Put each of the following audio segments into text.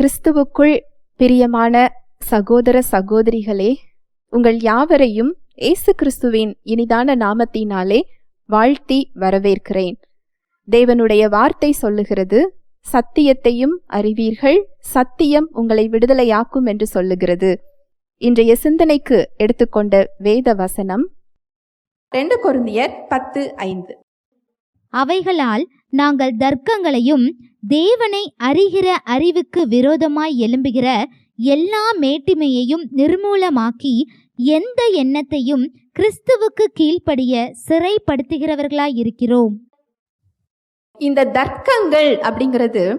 கிறிஸ்துவுக்குள் பிரியமான சகோதர சகோதரிகளே உங்கள் யாவரையும் இயேசு கிறிஸ்துவின் இனிதான நாமத்தினாலே வாழ்த்தி வரவேற்கிறேன். தேவனுடைய வார்த்தை சொல்லுகிறது சத்தியத்தையும் அறிவீர்கள் சத்தியம் உங்களை விடுதலையாக்கும் என்று சொல்லுகிறது. இன்றைய சிந்தனைக்கு எடுத்துக்கொண்ட வேத வசனம் ரெண்டு கொருந்தியர் பத்து ஐந்து. அவைகளால் நாங்கள் தர்க்கங்களையும் தேவனை அறிகிற அறிவுக்கு விரோதமாய் எழும்புகிற எல்லா மேட்டிமையையும் நிர்மூலமாக்கி எந்த எண்ணத்தையும் கிறிஸ்துவுக்கு கீழ்ப்படிய சிறைப்படுத்துகிறவர்களாய் இருக்கிறோம் இந்த தர்க்கங்கள் அப்படிங்கிறது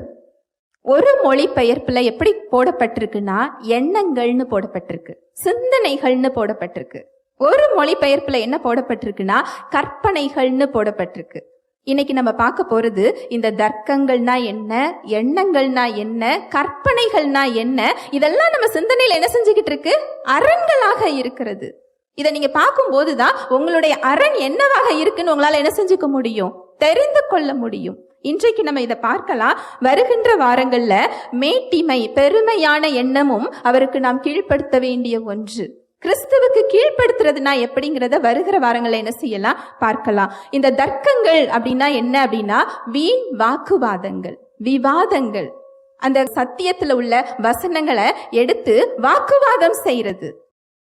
ஒரு மொழி பெயர்ப்புல எப்படி போடப்பட்டிருக்குன்னா எண்ணங்கள்னு போடப்பட்டிருக்கு சிந்தனைகள்னு போடப்பட்டிருக்கு. ஒரு மொழி பெயர்ப்புல என்ன போடப்பட்டிருக்குன்னா கற்பனைகள்னு போடப்பட்டிருக்கு. இன்னைக்கு நம்ம பார்க்க போறது இந்த தர்க்கங்கள்னா என்ன எண்ணங்கள்னா என்ன கற்பனைகள்னா என்ன இதெல்லாம் நம்ம சிந்தனையில என்ன செஞ்சுக்கிட்டு இருக்கு? அரண்களாக இருக்கிறது. இதை நீங்க பார்க்கும்போது தான் உங்களுடைய அரண் என்னவாக இருக்குன்னு உங்களால என்ன செஞ்சுக்க முடியும்? தெரிந்து கொள்ள முடியும். இன்றைக்கு நம்ம இதை பார்க்கலாம். வருகின்ற வாரங்கள்ல மேட்டிமை பெருமையான எண்ணமும் அவருக்கு நாம் கீழ்ப்படுத்த வேண்டிய ஒன்று. கிறிஸ்துவுக்கு கீழ்ப்படுத்துறதுனா எப்படிங்கிறத வருகிற வாரங்களில் என்ன செய்யலாம்? பார்க்கலாம். இந்த தர்க்கங்கள் அப்படின்னா என்ன அப்படின்னா வீண் வாக்குவாதங்கள் விவாதங்கள். அந்த சத்தியத்துல உள்ள வசனங்களை எடுத்து வாக்குவாதம் செய்யறது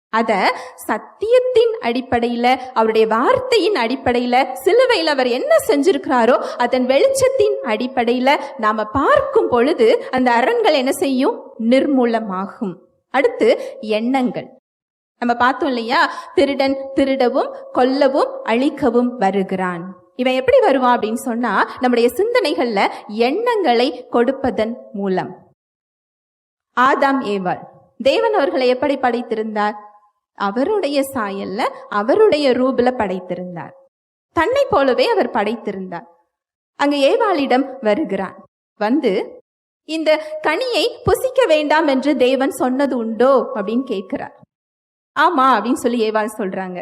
அத சத்தியத்தின் அடிப்படையில அவருடைய வார்த்தையின் அடிப்படையில சிலுவையில் அவர் என்ன செஞ்சிருக்கிறாரோ அதன் வெளிச்சத்தின் அடிப்படையில நாம பார்க்கும் பொழுது அந்த அரண்கள் என்ன செய்யும்? நிர்மூலமாகும். அடுத்து எண்ணங்கள். நம்ம பார்த்தோம் இல்லையா? திருடன் திருடவும் கொல்லவும் அழிக்கவும் வருகிறான். இவன் எப்படி வருவான் அப்படின்னு சொன்னா நம்முடைய சிந்தனைகள்ல எண்ணங்களை கொடுப்பதன் மூலம். ஆதாம் ஏவாள் தேவன் அவர்களை எப்படி படைத்திருந்தார்? அவருடைய சாயல்ல அவருடைய ரூபில படைத்திருந்தார். தன்னை போலவே அவர் படைத்திருந்தார். அங்கு ஏவாளிடம் வருகிறான். வந்து இந்த கனியை புசிக்க வேண்டாம் என்று தேவன் சொன்னது உண்டோ? அப்படின்னு கேட்கிறார். ஆமா அப்படின்னு சொல்லி ஏவாள் சொல்றாங்க.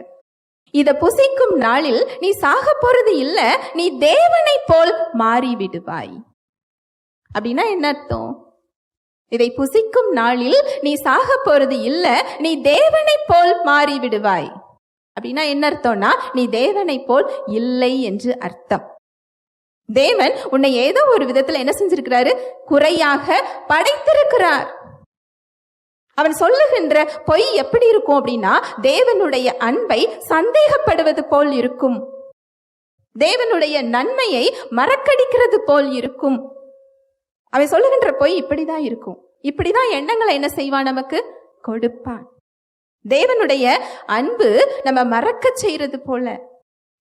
இத புசிக்கும் நாளில் நீ சாக போறது இல்ல நீ தேவனை போல் மாறி விடுவாய் அப்படின்னா என்ன அர்த்தம்? இதை புசிக்கும் நாளில் நீ சாக போறது இல்ல நீ தேவனை போல் மாறி விடுவாய் அப்படின்னா என்ன அர்த்தம்னா நீ தேவனை போல் இல்லை என்று அர்த்தம். தேவன் உன்னை ஏதோ ஒரு விதத்துல என்ன செஞ்சிருக்கிறாரு? குறையாக படைத்திருக்கிறார். அவன் சொல்லுகின்ற பொய் எப்படி இருக்கும் அப்படின்னா தேவனுடைய அன்பை சந்தேகப்படுவது போல் இருக்கும். தேவனுடைய நன்மையை மறக்கடிக்கிறது போல் இருக்கும். அவன் சொல்லுகின்ற பொய் இப்படிதான் இருக்கும். இப்படிதான் எண்ணங்களை என்ன செய்வான் நமக்கு? கொடுப்பான். தேவனுடைய அன்பு நம்ம மறக்க செய்யறது போல.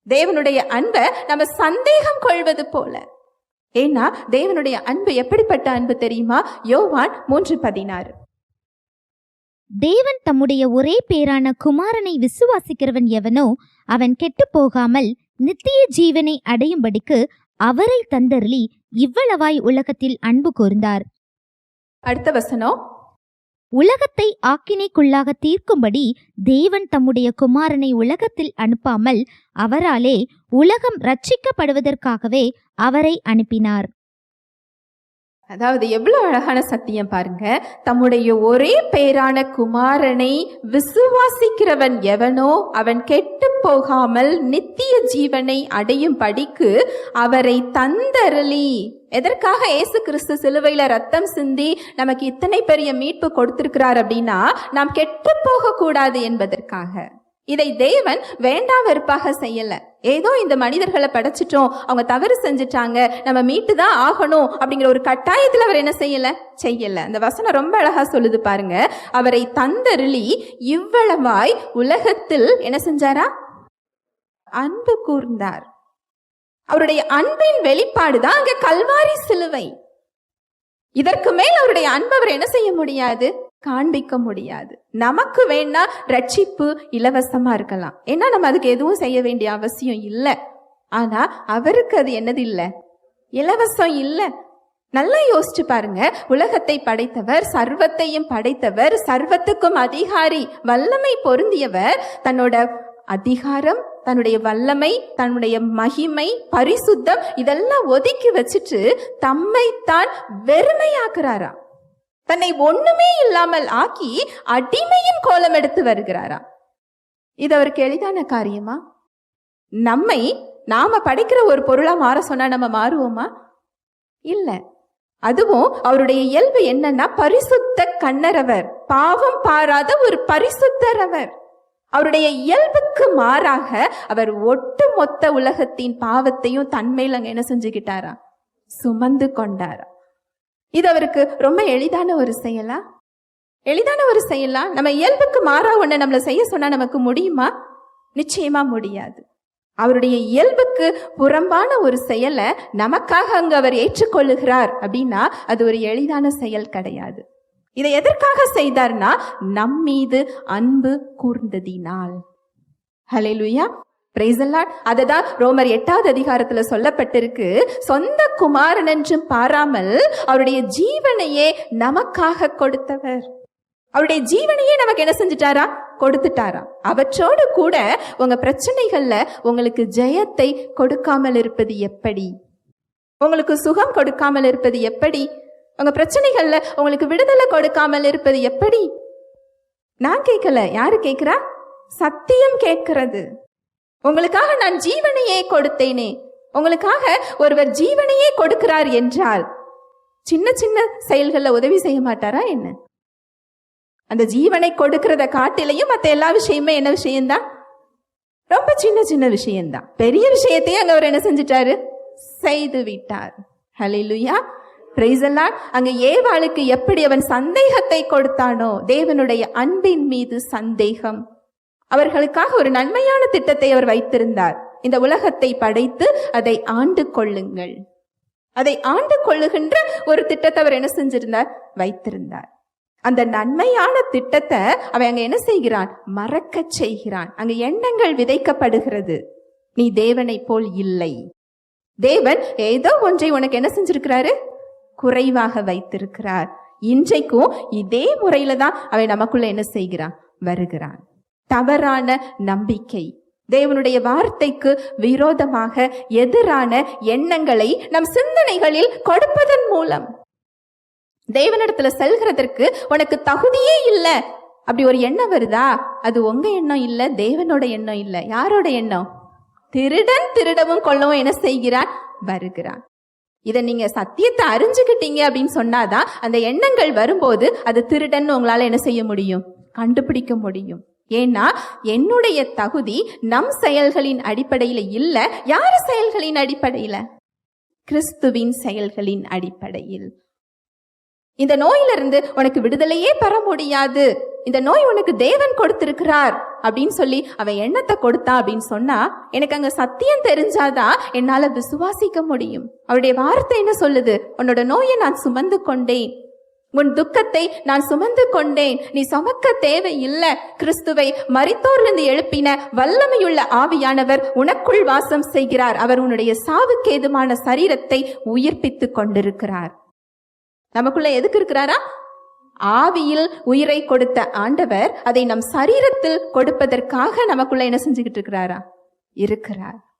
தேவனுடைய அன்பை நம்ம சந்தேகம் கொள்வது போல. ஏன்னா தேவனுடைய அன்பு எப்படிப்பட்ட அன்பு தெரியுமா? யோவான் மூன்று பதினாறு. தேவன் தம்முடைய ஒரே பேரான குமாரனை விசுவாசிக்கிறவன் எவனோ அவன் கெட்டுப் போகாமல் நித்திய ஜீவனை அடையும்படிக்கு அவரை தந்தருளி இவ்வளவாய் உலகத்தில் அன்பு கூர்ந்தார். அடுத்த வசனம். உலகத்தை ஆக்கினைக்குள்ளாக தீர்க்கும்படி தேவன் தம்முடைய குமாரனை உலகத்தில் அனுப்பாமல் அவராலே உலகம் ரட்சிக்கப்படுவதற்காகவே அவரை அனுப்பினார். அதாவது எவ்வளோ அழகான சத்தியம் பாருங்க. தம்முடைய ஒரே பேரான குமாரனை விசுவாசிக்கிறவன் எவனோ அவன் கெட்டு போகாமல் நித்திய ஜீவனை அடையும் படிக்கு அவரை தந்தரளி. எதற்காக இயேசு கிறிஸ்து சிலுவையில் ரத்தம் சிந்தி நமக்கு இத்தனை பெரிய மீட்பு கொடுத்திருக்கிறார் அப்படின்னா நாம் கெட்டு போகக்கூடாது என்பதற்காக. இதை தேவன் வேண்டாம் வெறுப்பாக செய்யலை. ஏதோ இந்த மனிதர்களை படைச்சிட்டோம் அவங்க தவறு செஞ்சுட்டாங்க நம்ம மீட்டு தான் ஆகணும் அப்படிங்கிற ஒரு கட்டாயத்தில் அவர் என்ன செய்யலை? செய்யலை. அந்த வசனம் ரொம்ப அழகாக சொல்லுது பாருங்க. அவரை தந்தருளி இவ்வளவாய் உலகத்தில் என்ன செஞ்சாரா? அன்பு கூர்ந்தார். அவருடைய அன்பின் வெளிப்பாடு தான் அங்க கல்வாரி சிலுவை. இதற்கு மேல் அவருடைய அன்பு அவர் என்ன செய்ய முடியாது? காண்பிக்க முடியாது. நமக்கு வேணா ரட்சிப்பு இலவசமா இருக்கலாம். ஏன்னா நம்ம அதுக்கு எதுவும் செய்ய வேண்டிய அவசியம் இல்லை. ஆனா அவருக்கு அது என்னது இல்லை? இலவசம் இல்லை. நல்லா யோசிச்சு பாருங்க. உலகத்தை படைத்தவர் சர்வத்தையும் படைத்தவர் சர்வத்துக்கும் அதிகாரி வல்லமை பொருந்தியவர். தன்னோட அதிகாரம் தன்னுடைய வல்லமை தன்னுடைய மகிமை பரிசுத்தம் இதெல்லாம் ஒதுக்கி வச்சுட்டு தம்மைத்தான் வெறுமையாக்குறாரா தன்னை ஒண்ணுமே இல்லாமல் ஆக்கி அடிமையின் கோலம் எடுத்து வருகிறாரா? இது அவருக்கு எளிதான காரியமா? நம்மை நாம படைக்கிற ஒரு பொருளா மாற சொன்னா நம்ம மாறுவோமா? இல்ல. அதுவும் அவருடைய இயல்பு என்னன்னா பரிசுத்த கண்ணரவர் பாவம் பாராத ஒரு பரிசுத்தர் அவர் அவருடைய இயல்புக்கு மாறாக அவர் ஒட்டு மொத்த உலகத்தின் பாவத்தையும் தன்மையில் அங்க என்ன செஞ்சுக்கிட்டாரா? சுமந்து கொண்டாரா? இது அவருக்கு ரொம்ப எளிதான ஒரு செயலா? எளிதான ஒரு செயலா? நம்ம இயல்புக்கு மாறா ஒன்று நம்மளை செய்ய சொன்னால் நமக்கு முடியுமா? நிச்சயமா முடியாது. அவருடைய இயல்புக்கு புறம்பான ஒரு செயலை நமக்காக அங்கு அவர் ஏற்றுக்கொள்ளுகிறார் அப்படின்னா அது ஒரு எளிதான செயல் கிடையாது. இதை எதற்காக செய்தார்னா நம் மீது அன்பு கூர்ந்ததினால். ஹலே லுயா the அதை தான் ரோமர் எட்டாவது அதிகாரத்தில் சொல்லப்பட்டிருக்கு. சொந்த குமாரன் என்றும் பாராமல் அவருடைய ஜீவனையே நமக்காக கொடுத்தவர். அவருடைய ஜீவனையே நமக்கு என்ன செஞ்சிட்டாரா? கொடுத்துட்டாரா. அவற்றோடு கூட உங்க பிரச்சனைகள்ல உங்களுக்கு ஜெயத்தை கொடுக்காமல் இருப்பது எப்படி? உங்களுக்கு சுகம் கொடுக்காமல் இருப்பது எப்படி? உங்க பிரச்சனைகள்ல உங்களுக்கு விடுதலை கொடுக்காமல் இருப்பது எப்படி? நான் கேட்கல யாரு கேட்கிறா சத்தியம் கேட்கிறது உங்களுக்காக நான் ஜீவனையே கொடுத்தேனே. உங்களுக்காக ஒருவர் ஜீவனையே கொடுக்கிறார் என்றால் சின்ன சின்ன செயல்களில் உதவி செய்ய மாட்டாரா என்ன? அந்த ஜீவனை கொடுக்கிறத காட்டிலையும் மற்ற எல்லா விஷயமே என்ன விஷயம்தான்? ரொம்ப சின்ன சின்ன விஷயம்தான். பெரிய விஷயத்தையும் அங்க அவர் என்ன செஞ்சிட்டாரு? செய்து விட்டார். ஹலிலுயா பிரைசல்லான் the அங்க ஏவாளுக்கு எப்படி அவன் சந்தேகத்தை கொடுத்தானோ தேவனுடைய அன்பின் மீது சந்தேகம். அவர்களுக்காக ஒரு நன்மையான திட்டத்தை அவர் வைத்திருந்தார். இந்த உலகத்தை படைத்து அதை ஆண்டு கொள்ளுங்கள். அதை ஆண்டு கொள்ளுகின்ற ஒரு திட்டத்தை அவர் என்ன செஞ்சிருந்தார்? வைத்திருந்தார். அந்த நன்மையான திட்டத்தை அவன் அங்க என்ன செய்கிறான்? மறக்கச் செய்கிறான். அங்க எண்ணங்கள் விதைக்கப்படுகிறது. நீ தேவனை போல் இல்லை. தேவன் ஏதோ ஒன்றை உனக்கு என்ன செஞ்சிருக்கிறாரு? குறைவாக வைத்திருக்கிறார். இன்றைக்கும் இதே முறையில தான் அவன் நமக்குள்ள என்ன செய்கிறான்? வருகிறான். தவறான நம்பிக்கை. தேவனுடைய வார்த்தைக்கு விரோதமாக எதிரான எண்ணங்களை நம் சிந்தனைகளில் கொடுப்பதன் மூலம். தேவனிடத்துல செல்கிறதற்கு உனக்கு தகுதியே இல்லை. அப்படி ஒரு எண்ணம் வருதா? அது உங்க எண்ணம் இல்ல தேவனோட எண்ணம் இல்ல. யாரோட எண்ணம்? திருடன் திருடவும் கொள்ளவும் என்ன செய்கிறான்? வருகிறான். இதை நீங்க சத்தியத்தை அறிஞ்சுக்கிட்டீங்க அப்படின்னு சொன்னாதான் அந்த எண்ணங்கள் வரும்போது அது திருடன்னு உங்களால என்ன செய்ய முடியும்? கண்டுபிடிக்க முடியும். ஏன்னா என்னுடைய தகுதி நம் செயல்களின் அடிப்படையில இல்ல யார் செயல்களின் அடிப்படையில? கிறிஸ்துவின் செயல்களின் அடிப்படையில். இந்த நோயிலிருந்து உனக்கு விடுதலையே பெற முடியாது. இந்த நோய் உனக்கு தேவன் கொடுத்திருக்கிறார் அப்படின்னு சொல்லி அவன் எண்ணத்தை கொடுத்தா அப்படின்னு சொன்னா எனக்கு அங்க சத்தியம் தெரிஞ்சாதான் என்னால விசுவாசிக்க முடியும். அவருடைய வார்த்தை என்ன சொல்லுது? உன்னோட நோயை நான் சுமந்து கொண்டேன். உன் துக்கத்தை நான் சுமந்து கொண்டேன். நீ சுமக்க தேவையில்லை. கிறிஸ்துவை மறித்தோர்லிருந்து எழுப்பின வல்லமையுள்ள ஆவியானவர் உனக்குள் வாசம் செய்கிறார். அவர் உன்னுடைய சாவுக்கேதுமான சரீரத்தை உயிர்ப்பித்துக் கொண்டிருக்கிறார். நமக்குள்ள எதுக்கு இருக்கிறாரா? ஆவியில் உயிரை கொடுத்த ஆண்டவர் அதை நம் சரீரத்தில் கொடுப்பதற்காக நமக்குள்ள என்ன செஞ்சுக்கிட்டு இருக்கிறாரா? இருக்கிறார்.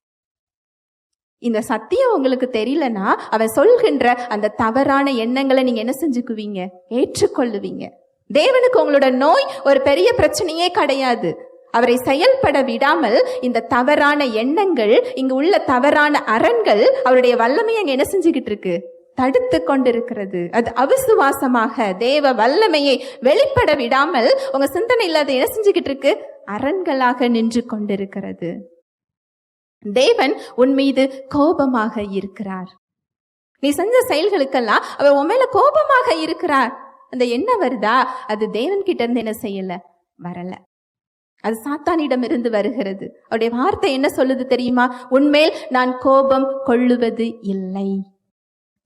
இந்த சத்தியம் உங்களுக்கு தெரியலனா அவ சொல்கின்ற அந்த தவறான எண்ணங்களை நீங்க என்ன செஞ்சுக்குவீங்க? ஏற்றுக்கொள்ளுவீங்க. தேவனுக்கு உங்களோட நோய் ஒரு பெரிய பிரச்சனையே கிடையாது. அவரை செயல்பட விடாமல் இந்த தவறான எண்ணங்கள் இங்கு உள்ள தவறான அரண்கள் அவருடைய வல்லமையை அங்க என்ன செஞ்சுக்கிட்டு இருக்கு? தடுத்து கொண்டிருக்கிறது. அது அவிசுவாசமாக தேவ வல்லமையை வெளிப்பட விடாமல் உங்க சிந்தனையில் அதை என்ன செஞ்சுக்கிட்டு இருக்கு? அரண்களாக நின்று கொண்டிருக்கிறது. தேவன் உன் மீது கோபமாக இருக்கிறார். நீ செஞ்ச செயல்களுக்கெல்லாம் அவர் உன் மேல கோபமாக இருக்கிறார். அந்த என்ன வருதா? அது தேவன் கிட்ட இருந்து என்ன செய்யல? வரல. அது சாத்தானிடம் இருந்து வருகிறது. அவருடைய வார்த்தை என்ன சொல்லுது தெரியுமா? உன்மேல் நான் கோபம் கொள்ளுவது இல்லை.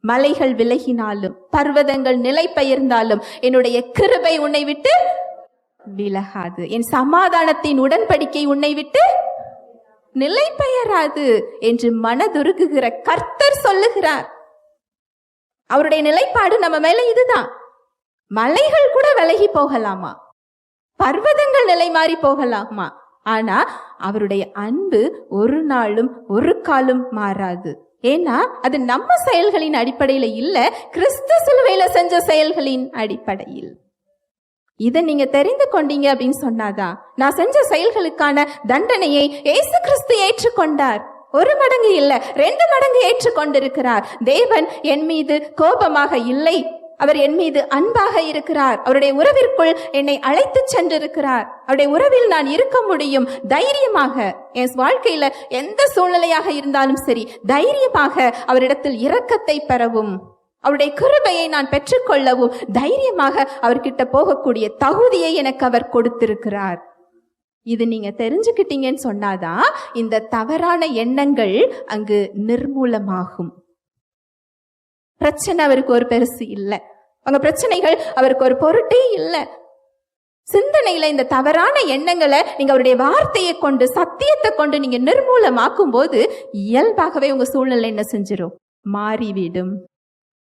மலைகள் விலகினாலும் பர்வதங்கள் நிலை பெயர்ந்தாலும் என்னுடைய கிருபை உன்னை விட்டு விலகாது. என் சமாதானத்தின் உடன்படிக்கை உன்னை விட்டு நிலை பெயராது என்று மனதுருகுகிற கர்த்தர் சொல்லுகிறார். அவருடைய நிலைப்பாடு நம்ம மேல இதுதான். மலைகள் கூட விலகி போகலாமா? பர்வதங்கள் நிலை மாறி போகலாமா? ஆனா அவருடைய அன்பு ஒரு நாளும் ஒரு காலும் மாறாது. ஏன்னா அது நம்ம செயல்களின் அடிப்படையில இல்ல கிறிஸ்து சிலுவையில செஞ்ச செயல்களின் அடிப்படையில். இதை நீங்க தெரிந்து கொண்டீங்க அப்படின்னு சொன்னாதான் நான் செஞ்ச செயல்களுக்கான தண்டனையை ஏசு கிறிஸ்து ஏற்றுக்கொண்டார். ஒரு மடங்கு இல்ல ரெண்டு மடங்கு ஏற்றுக்கொண்டிருக்கிறார். தேவன் என் மீது கோபமாக இல்லை. அவர் என் மீது அன்பாக இருக்கிறார். அவருடைய உறவிற்குள் என்னை அழைத்து சென்றிருக்கிறார். அவருடைய உறவில் நான் இருக்க முடியும். தைரியமாக என் வாழ்க்கையில எந்த சூழ்நிலையாக இருந்தாலும் சரி தைரியமாக அவரிடத்தில் இரக்கத்தை பெறவும். அவருடைய கிருபையை நான் பெற்றுக்கொள்ளவும் தைரியமாக அவர்கிட்ட போகக்கூடிய தகுதியை எனக்கு அவர் கொடுத்திருக்கிறார். இது நீங்க தெரிஞ்சுக்கிட்டீங்கன்னு சொன்னாதான் இந்த தவறான எண்ணங்கள் அங்கு நிர்மூலமாகும். பிரச்சனை அவருக்கு ஒரு பெருசு இல்லை. அவங்க பிரச்சனைகள் அவருக்கு ஒரு பொருட்டே இல்லை. சிந்தனையில இந்த தவறான எண்ணங்களை நீங்க அவருடைய வார்த்தையை கொண்டு சத்தியத்தை கொண்டு நீங்க நிர்மூலமாக்கும் போது இயல்பாகவே உங்க சூழ்நிலை என்ன செஞ்சிடும் மாறிவிடும்.